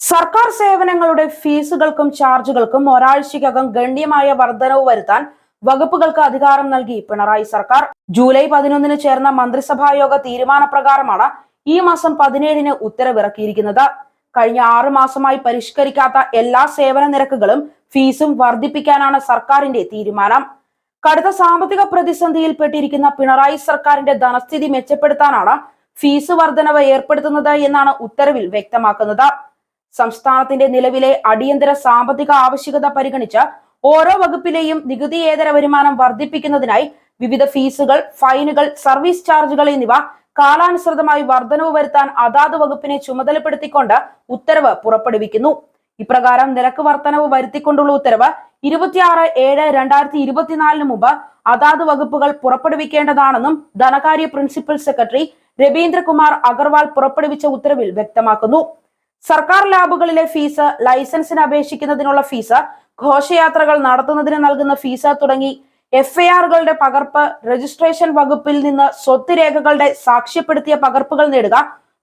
സർക്കാർ സേവനങ്ങളുടെ ഫീസുകൾക്കും ചാർജുകൾക്കും ഒരാഴ്ചയ്ക്കകം ഗണ്യമായ വർധനവ് വരുത്താൻ വകുപ്പുകൾക്ക് അധികാരം നൽകി പിണറായി സർക്കാർ. ജൂലൈ പതിനൊന്നിന് ചേർന്ന മന്ത്രിസഭാ യോഗ തീരുമാനപ്രകാരമാണ് ഈ മാസം പതിനേഴിന് ഉത്തരവിറക്കിയിരിക്കുന്നത്. കഴിഞ്ഞ ആറു മാസമായി പരിഷ്കരിക്കാത്ത എല്ലാ സേവന നിരക്കുകളും ഫീസും വർദ്ധിപ്പിക്കാനാണ് സർക്കാരിന്റെ തീരുമാനം. കടുത്ത സാമ്പത്തിക പ്രതിസന്ധിയിൽപ്പെട്ടിരിക്കുന്ന പിണറായി സർക്കാരിന്റെ ധനസ്ഥിതി മെച്ചപ്പെടുത്താനാണ് ഫീസ് വർധനവ് ഏർപ്പെടുത്തുന്നത് എന്നാണ് ഉത്തരവിൽ വ്യക്തമാക്കുന്നത്. സംസ്ഥാനത്തിന്റെ നിലവിലെ അടിയന്തര സാമ്പത്തിക ആവശ്യകത പരിഗണിച്ച് ഓരോ വകുപ്പിലെയും നികുതിയേതര വരുമാനം വർദ്ധിപ്പിക്കുന്നതിനായി വിവിധ ഫീസുകൾ ഫൈനുകൾ സർവീസ് ചാർജുകൾ എന്നിവ കാലാനുസൃതമായി വർധനവ് വരുത്താൻ അതാത് വകുപ്പിനെ ചുമതലപ്പെടുത്തിക്കൊണ്ട് ഉത്തരവ് പുറപ്പെടുവിക്കുന്നു. ഇപ്രകാരം നിരക്ക് വർധനവ് വരുത്തിക്കൊണ്ടുള്ള ഉത്തരവ് ഇരുപത്തിയാറ് ഏഴ് രണ്ടായിരത്തി ഇരുപത്തിനാലിന് മുമ്പ് അതാത് വകുപ്പുകൾ പുറപ്പെടുവിക്കേണ്ടതാണെന്നും ധനകാര്യ പ്രിൻസിപ്പൽ സെക്രട്ടറി രവീന്ദ്രകുമാർ അഗർവാൾ പുറപ്പെടുവിച്ച ഉത്തരവിൽ വ്യക്തമാക്കുന്നു. സർക്കാർ ലാബുകളിലെ ഫീസ് ലൈസൻസിന് അപേക്ഷിക്കുന്നതിനുള്ള ഫീസ് ഘോഷയാത്രകൾ നടത്തുന്നതിന് നൽകുന്ന ഫീസ് തുടങ്ങി എഫ് ഐ ആറുകളുടെ പകർപ്പ് രജിസ്ട്രേഷൻ വകുപ്പിൽ നിന്ന് സ്വത്ത് രേഖകളുടെ സാക്ഷ്യപ്പെടുത്തിയ പകർപ്പുകൾ നേടുക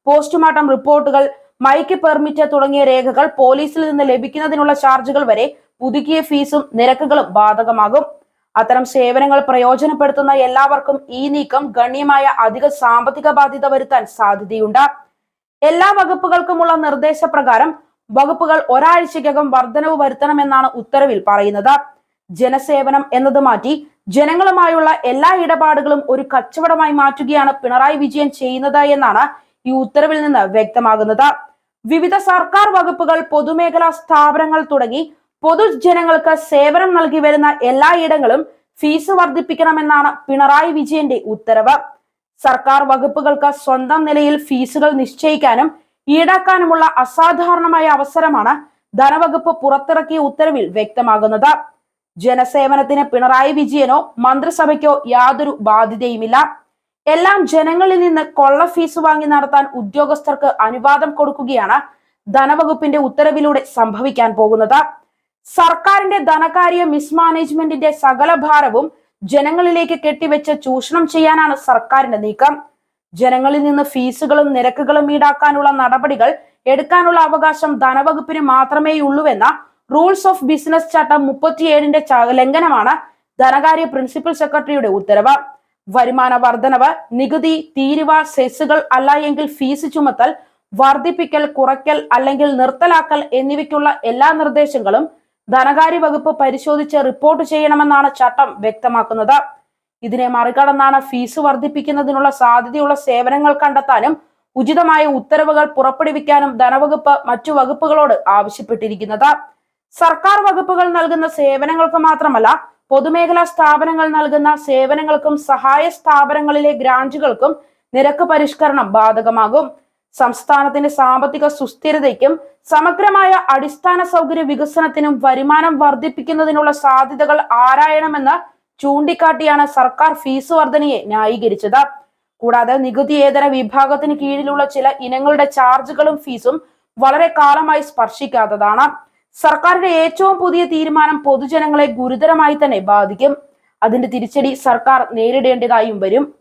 പോസ്റ്റ്മോർട്ടം റിപ്പോർട്ടുകൾ മൈക്ക് പെർമിറ്റ് തുടങ്ങിയ രേഖകൾ പോലീസിൽ നിന്ന് ലഭിക്കുന്നതിനുള്ള ചാർജുകൾ വരെ പുതുക്കിയ ഫീസും നിരക്കുകളും ബാധകമാകും. അത്തരം സേവനങ്ങൾ പ്രയോജനപ്പെടുത്തുന്ന എല്ലാവർക്കും ഈ നീക്കം ഗണ്യമായ അധിക സാമ്പത്തിക ബാധ്യത വരുത്താൻ സാധ്യതയുണ്ട്. എല്ലാ വകുപ്പുകൾക്കുമുള്ള നിർദ്ദേശപ്രകാരം വകുപ്പുകൾ ഒരാഴ്ചയ്ക്കകം വർധനവ് വരുത്തണമെന്നാണ് ഉത്തരവിൽ പറയുന്നത്. ജനസേവനം എന്നത് മാറ്റി ജനങ്ങളുമായുള്ള എല്ലാ ഇടപാടുകളും ഒരു കച്ചവടമായി മാറ്റുകയാണ് പിണറായി വിജയൻ ചെയ്യുന്നത് എന്നാണ് ഈ ഉത്തരവിൽ നിന്ന് വ്യക്തമാകുന്നത്. വിവിധ സർക്കാർ വകുപ്പുകൾ പൊതുമേഖലാ സ്ഥാപനങ്ങൾ തുടങ്ങി പൊതുജനങ്ങൾക്ക് സേവനം നൽകി വരുന്ന എല്ലായിടങ്ങളും ഫീസ് വർദ്ധിപ്പിക്കണമെന്നാണ് പിണറായി വിജയന്റെ ഉത്തരവ്. സർക്കാർ വകുപ്പുകൾക്ക് സ്വന്തം നിലയിൽ ഫീസുകൾ നിശ്ചയിക്കാനും ഈടാക്കാനുമുള്ള അസാധാരണമായ അവസരമാണ് ധനവകുപ്പ് പുറത്തിറക്കിയ ഉത്തരവിൽ വ്യക്തമാകുന്നത്. ജനസേവനത്തിന് പിണറായി വിജയനോ മന്ത്രിസഭയ്ക്കോ യാതൊരു ബാധ്യതയുമില്ല. എല്ലാം ജനങ്ങളിൽ നിന്ന് കൊള്ള ഫീസ് വാങ്ങി നടത്താൻ ഉദ്യോഗസ്ഥർക്ക് അനുവാദം കൊടുക്കുകയാണ് ധനവകുപ്പിന്റെ ഉത്തരവിലൂടെ സംഭവിക്കാൻ പോകുന്നത്. സർക്കാരിന്റെ ധനകാര്യ മിസ്മാനേജ്മെന്റിന്റെ സകല ഭാരവും ജനങ്ങളിലേക്ക് കെട്ടിവെച്ച് ചൂഷണം ചെയ്യാനാണ് സർക്കാരിന്റെ നീക്കം. ജനങ്ങളിൽ നിന്ന് ഫീസുകളും നിരക്കുകളും ഈടാക്കാനുള്ള നടപടികൾ എടുക്കാനുള്ള അവകാശം ധനവകുപ്പിന് മാത്രമേ ഉള്ളൂവെന്ന റൂൾസ് ഓഫ് ബിസിനസ് ചട്ടം മുപ്പത്തിയേഴിന്റെ ലംഘനമാണ് ധനകാര്യ പ്രിൻസിപ്പൽ സെക്രട്ടറിയുടെ ഉത്തരവ്. വരുമാന വർധനവ് നികുതി തീരുവ സെസ്സുകൾ അല്ല എങ്കിൽ ഫീസ് ചുമത്തൽ വർദ്ധിപ്പിക്കൽ കുറയ്ക്കൽ അല്ലെങ്കിൽ നിർത്തലാക്കൽ എന്നിവയ്ക്കുള്ള എല്ലാ നിർദ്ദേശങ്ങളും ധനകാര്യ വകുപ്പ് പരിശോധിച്ച് റിപ്പോർട്ട് ചെയ്യണമെന്നാണ് ചട്ടം വ്യക്തമാക്കുന്നത്. ഇതിനെ മറികടന്നാണ് ഫീസ് വർദ്ധിപ്പിക്കുന്നതിനുള്ള സാധ്യതയുള്ള സേവനങ്ങൾ കണ്ടെത്താനും ഉചിതമായ ഉത്തരവുകൾ പുറപ്പെടുവിക്കാനും ധനവകുപ്പ് മറ്റു വകുപ്പുകളോട് ആവശ്യപ്പെട്ടിരിക്കുന്നത്. സർക്കാർ വകുപ്പുകൾ നൽകുന്ന സേവനങ്ങൾക്ക് മാത്രമല്ല പൊതുമേഖലാ സ്ഥാപനങ്ങൾ നൽകുന്ന സേവനങ്ങൾക്കും സഹായ സ്ഥാപനങ്ങളിലെ ഗ്രാൻഡുകൾക്കും നിരക്ക് പരിഷ്കരണം ബാധകമാകും. സംസ്ഥാനത്തിന്റെ സാമ്പത്തിക സുസ്ഥിരതയ്ക്കും സമഗ്രമായ അടിസ്ഥാന സൗകര്യ വികസനത്തിനും വരുമാനം വർദ്ധിപ്പിക്കുന്നതിനുള്ള സാധ്യതകൾ ആരായണമെന്ന് ചൂണ്ടിക്കാട്ടിയാണ് സർക്കാർ ഫീസ് വർധനയെ ന്യായീകരിച്ചത്. കൂടാതെ നികുതിയേതര വിഭാഗത്തിന് കീഴിലുള്ള ചില ഇനങ്ങളുടെ ചാർജുകളും ഫീസും വളരെ കാലമായി സ്പർശിക്കാത്തതാണ്. സർക്കാരിന്റെ ഏറ്റവും പുതിയ തീരുമാനം പൊതുജനങ്ങളെ ഗുരുതരമായി തന്നെ ബാധിക്കും. അതിന്റെ തിരിച്ചടി സർക്കാർ നേരിടേണ്ടതായും വരും.